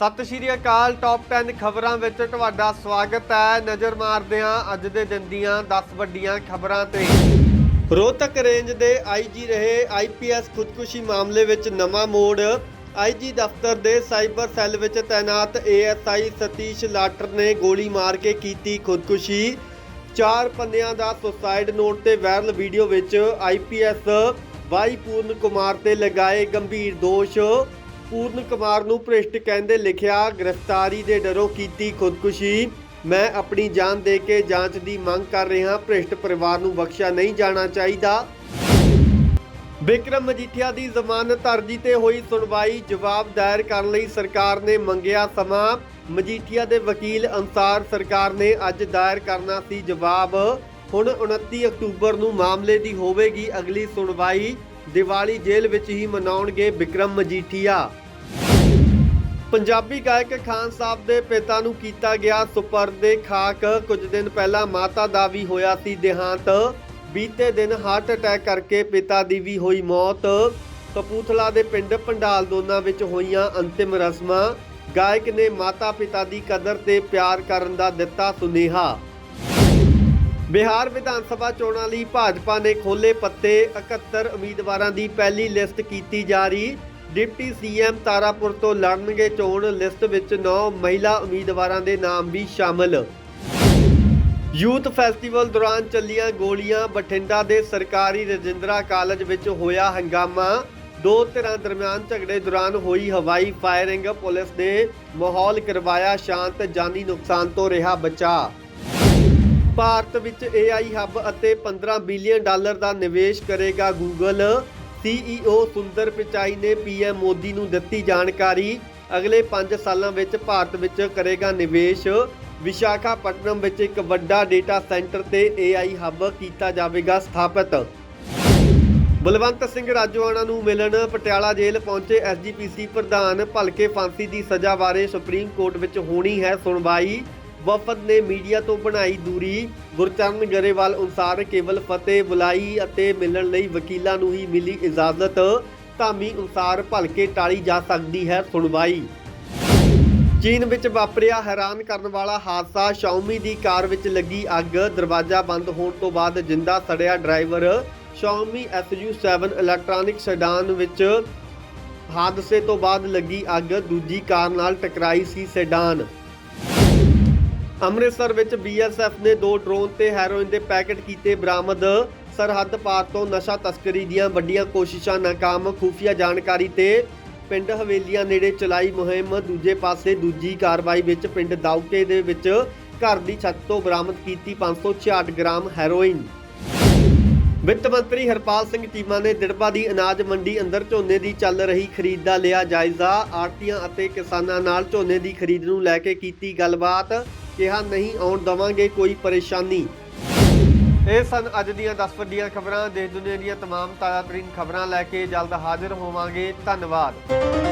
ਸਤਿ ਸ਼੍ਰੀ ਅਕਾਲ ਟੌਪ 10 ਖਬਰਾਂ ਵਿੱਚ ਤੁਹਾਡਾ ਸਵਾਗਤ ਹੈ। ਨਜ਼ਰ ਮਾਰਦੇ ਹਾਂ ਅੱਜ ਦੇ ਦਿਨ ਦੀਆਂ 10 ਵੱਡੀਆਂ ਖਬਰਾਂ ਤੇ। ਰੋਹਤਕ ਰੇਂਜ ਦੇ ਆਈਜੀ ਰਹੇ ਆਈਪੀਐਸ ਖੁਦਕੁਸ਼ੀ ਮਾਮਲੇ ਵਿੱਚ ਨਵਾਂ ਮੋੜ। ਆਈਜੀ ਦਫ਼ਤਰ ਦੇ ਸਾਈਬਰ ਸੈੱਲ ਵਿੱਚ ਤਾਇਨਾਤ ਏਐਸਆਈ ਸਤੀਸ਼ ਲਾਟਰ ਨੇ ਗੋਲੀ ਮਾਰ ਕੇ ਕੀਤੀ ਖੁਦਕੁਸ਼ੀ। ਚਾਰ ਪੰਨਿਆਂ ਦਾ ਸੁਸਾਈਡ ਨੋਟ ਤੇ ਵਾਇਰਲ ਵੀਡੀਓ ਵਿੱਚ ਆਈਪੀਐਸ ਵਾਈ ਪੂਰਨ ਕੁਮਾਰ ਤੇ ਲਗਾਏ ਗੰਭੀਰ ਦੋਸ਼। ਪੂਰਨ ਕੁਮਾਰ ਨੂੰ ਭ੍ਰਿਸ਼ਟ ਕਹਿੰਦੇ ਲਿਖਿਆ, ਗ੍ਰਿਫਤਾਰੀ ਦੇ ਡਰੋਂ ਕੀਤੀ ਖੁਦਕੁਸ਼ੀ। ਮੈਂ ਆਪਣੀ ਜਾਨ ਦੇ ਕੇ ਜਾਂਚ ਦੀ ਮੰਗ ਕਰ ਰਿਹਾ, ਭ੍ਰਿਸ਼ਟ ਪਰਿਵਾਰ ਨੂੰ ਬਖਸ਼ਿਆ ਨਹੀਂ ਜਾਣਾ ਚਾਹੀਦਾ। ਵਿਕਰਮ ਮਜੀਠੀਆ ਦੀ ਜ਼ਮਾਨਤ ਅਰਜੀ ਤੇ ਹੋਈ ਸੁਣਵਾਈ ਜਵਾਬ ਦਾਇਰ ਕਰਨ ਲਈ ਸਰਕਾਰ ਨੇ ਮੰਗਿਆ ਸਮਾਂ। ਮਜੀਠੀਆ ਦੇ ਵਕੀਲ ਅਨਸਾਰ ਸਰਕਾਰ ਨੇ ਅੱਜ ਦਾਇਰ ਕਰਨਾ ਸੀ ਜਵਾਬ। ਹੁਣ 29 ਅਕਤੂਬਰ ਨੂੰ ਮਾਮਲੇ ਦੀ ਹੋਵੇਗੀ ਅਗਲੀ ਸੁਣਵਾਈ। ਦੀਵਾਲੀ ਜੇਲ੍ਹ ਵਿੱਚ ਹੀ ਮਨਾਉਣਗੇ ਵਿਕਰਮ ਮਜੀਠੀਆ। ਪੰਜਾਬੀ ਗਾਇਕ ਖਾਨ ਸਾਹਿਬ ਦੇ ਪਿਤਾ ਨੂੰ ਕੀਤਾ ਗਿਆ ਸੁਪਰਦੇ ਖਾਕ। ਕੁਝ ਦਿਨ ਪਹਿਲਾਂ ਮਾਤਾ ਦਾ ਵੀ ਹੋਇਆ ਸੀ ਦੇਹਾਂਤ। ਬੀਤੇ ਦਿਨ ਹਾਰਟ ਅਟੈਕ ਕਰਕੇ ਪਿਤਾ ਦੀ ਵੀ ਹੋਈ ਮੌਤ। ਕਪੂਥਲਾ ਦੇ ਪਿੰਡ ਪੰਡਾਲ ਦੋਨਾ ਵਿੱਚ ਹੋਈਆਂ ਅੰਤਿਮ ਰਸਮਾਂ। ਗਾਇਕ ਨੇ ਮਾਤਾ ਪਿਤਾ ਦੀ ਕਦਰ ਤੇ ਪਿਆਰ ਕਰਨ ਦਾ ਦਿੱਤਾ ਸੁਨੇਹਾ। ਬਿਹਾਰ ਵਿਧਾਨ ਸਭਾ ਚੋਣਾਂ ਲਈ ਭਾਜਪਾ ਨੇ ਖੋਲੇ ਪੱਤੇ 71 ਉਮੀਦਵਾਰਾਂ ਦੀ ਪਹਿਲੀ ਲਿਸਟ ਕੀਤੀ ਜਾਰੀ। ਡਿਪਟੀ ਸੀਐਮ ਤਾਰਾਪੁਰ ਤੋਂ ਲੜਨਗੇ ਚੋਣ, ਲਿਸਟ ਵਿੱਚ 9 ਮਹਿਲਾ ਉਮੀਦਵਾਰਾਂ ਦੇ ਨਾਮ ਵੀ ਸ਼ਾਮਲ। ਯੂਥ ਫੈਸਟੀਵਲ ਦੌਰਾਨ ਚੱਲੀਆਂ ਗੋਲੀਆਂ, ਬਠਿੰਡਾ ਦੇ ਸਰਕਾਰੀ ਰਜਿੰਦਰਾ ਕਾਲਜ ਵਿੱਚ ਹੋਇਆ ਹੰਗਾਮਾ। ਦੋ ਧਿਰਾਂ ਦਰਮਿਆਨ ਝਗੜੇ ਦੌਰਾਨ ਹੋਈ ਹਵਾਈ ਫਾਇਰਿੰਗ, ਪੁਲਿਸ ਨੇ ਮਾਹੌਲ ਕਰਵਾਇਆ ਸ਼ਾਂਤ, ਜਾਨੀ ਨੁਕਸਾਨ ਤੋਂ ਰਿਹਾ ਬਚਾ ਭਾਰਤ ਵਿੱਚ AI ਹੱਬ ਅਤੇ 15 ਬਿਲੀਅਨ ਡਾਲਰ ਦਾ ਨਿਵੇਸ਼ ਕਰੇਗਾ ਗੂਗਲ CEO ਸੁੰਦਰ ਪਿਚਾਈ ਨੇ PM ਮੋਦੀ ਨੂੰ ਦਿੱਤੀ ਜਾਣਕਾਰੀ। ਅਗਲੇ 5 ਸਾਲਾਂ ਵਿੱਚ ਭਾਰਤ ਵਿੱਚ ਕਰੇਗਾ ਨਿਵੇਸ਼। ਵਿਸ਼ਾਖਾਪਟਨਮ ਵਿੱਚ ਇੱਕ ਵੱਡਾ ਡੇਟਾ ਸੈਂਟਰ ਤੇ AI ਹੱਬ ਕੀਤਾ ਜਾਵੇਗਾ ਸਥਾਪਿਤ। ਬਲਵੰਤ ਸਿੰਘ ਰਾਜੋਆਣਾ ਨੂੰ ਮਿਲਣ। ਪਟਿਆਲਾ ਜੇਲ੍ਹ ਪਹੁੰਚੇ ਐਸਜੀਪੀਸੀ ਪ੍ਰਧਾਨ। ਭਲਕੇ ਫਾਂਸੀ ਦੀ ਸਜ਼ਾ ਬਾਰੇ ਸੁਪਰੀਮ ਕੋਰਟ ਵਿੱਚ ਹੋਣੀ ਹੈ ਸੁਣਵਾਈ। ਵਫਦ ਨੇ ਮੀਡੀਆ ਤੋਂ ਬਣਾਈ ਦੂਰੀ। ਗੁਰਚਰਨ ਗਰੇਵਾਲ ਅਨੁਸਾਰ ਕੇਵਲ ਫਤਿਹ, ਬੁਲਾਈ ਅਤੇ ਮਿਲਣ ਲਈ ਵਕੀਲਾਂ ਨੂੰ ਹੀ ਮਿਲੀ ਇਜਾਜ਼ਤ। ਧਾਮੀ ਅਨੁਸਾਰ ਭਲਕੇ ਟਾਲੀ ਜਾ ਸਕਦੀ ਹੈ ਸੁਣਵਾਈ। ਚੀਨ ਵਿੱਚ ਵਾਪਰਿਆ ਹੈਰਾਨ ਕਰਨ ਵਾਲਾ ਹਾਦਸਾ ਸ਼ਾਓਮੀ ਦੀ ਕਾਰ ਵਿੱਚ ਲੱਗੀ ਅੱਗ। ਦਰਵਾਜ਼ਾ ਬੰਦ ਹੋਣ ਤੋਂ ਬਾਅਦ ਜਿੰਦਾ ਸੜਿਆ driver Xiaomi SU7 electronic sedan ਵਿੱਚ ਹਾਦਸੇ ਤੋਂ ਬਾਅਦ ਲੱਗੀ ਅੱਗ। ਦੂਜੀ ਕਾਰ ਨਾਲ ਟਕਰਾਈ ਸੀ ਸੈਡਾਨ। ਅੰਮ੍ਰਿਤਸਰ ਵਿੱਚ BSF ਨੇ ਦੋ ਡਰੋਨ ਤੇ ਹੈਰੋਇਨ ਦੇ ਪੈਕੇਟ ਕੀਤੇ ਬਰਾਮਦ। ਸਰਹੱਦ ਪਾਰ ਤੋਂ ਨਸ਼ਾ ਤਸਕਰੀ ਦੀਆਂ ਵੱਡੀਆਂ ਕੋਸ਼ਿਸ਼ਾਂ, ਨਾਕਾਮ ਖੂਫੀਆ ਜਾਣਕਾਰੀ ਤੇ ਪਿੰਡ ਹਵੇਲੀਆਂ ਨੇੜੇ ਚਲਾਈ ਮੁਹਿੰਮ, ਦੂਜੇ ਪਾਸੇ ਦੂਜੀ ਕਾਰਵਾਈ ਵਿੱਚ ਪਿੰਡ ਦਾਉਕੇ ਦੇ ਵਿੱਚ ਘਰ ਦੀ ਛੱਤ ਤੋਂ ਬਰਾਮਦ ਕੀਤੀ 566 ਗ੍ਰਾਮ ਹੈਰੋਇਨ। ਵਿੱਤ ਮੰਤਰੀ ਹਰਪਾਲ ਸਿੰਘ ਚੀਮਾ ਨੇ ਦਿੜਬਾ ਦੀ ਅਨਾਜ ਮੰਡੀ ਅੰਦਰ ਝੋਨੇ ਦੀ ਚੱਲ ਰਹੀ ਖਰੀਦ ਦਾ ਲਿਆ ਜਾਇਜ਼ਾ ਆੜਤੀਆਂ ਅਤੇ ਕਿਸਾਨਾਂ ਨਾਲ ਝੋਨੇ ਦੀ ਖਰੀਦ ਨੂੰ ਲੈ ਕੇ ਕੀਤੀ ਗੱਲਬਾਤ ਕਿਹਾ ਨਹੀਂ ਆਉਣ ਦਵਾਂਗੇ ਕੋਈ ਪਰੇਸ਼ਾਨੀ ਇਹ ਸਨ ਅੱਜ ਦੀਆਂ 10 ਵੱਡੀਆਂ ਖਬਰਾਂ ਦੇਸ਼ ਦੁਨੀਆ ਦੀਆਂ तमाम ਤਾਜ਼ਾਤਰੀਨ ਖਬਰਾਂ ਲੈ ਕੇ ਜਲਦ ਹਾਜ਼ਰ ਹੋਵਾਂਗੇ ਧੰਨਵਾਦ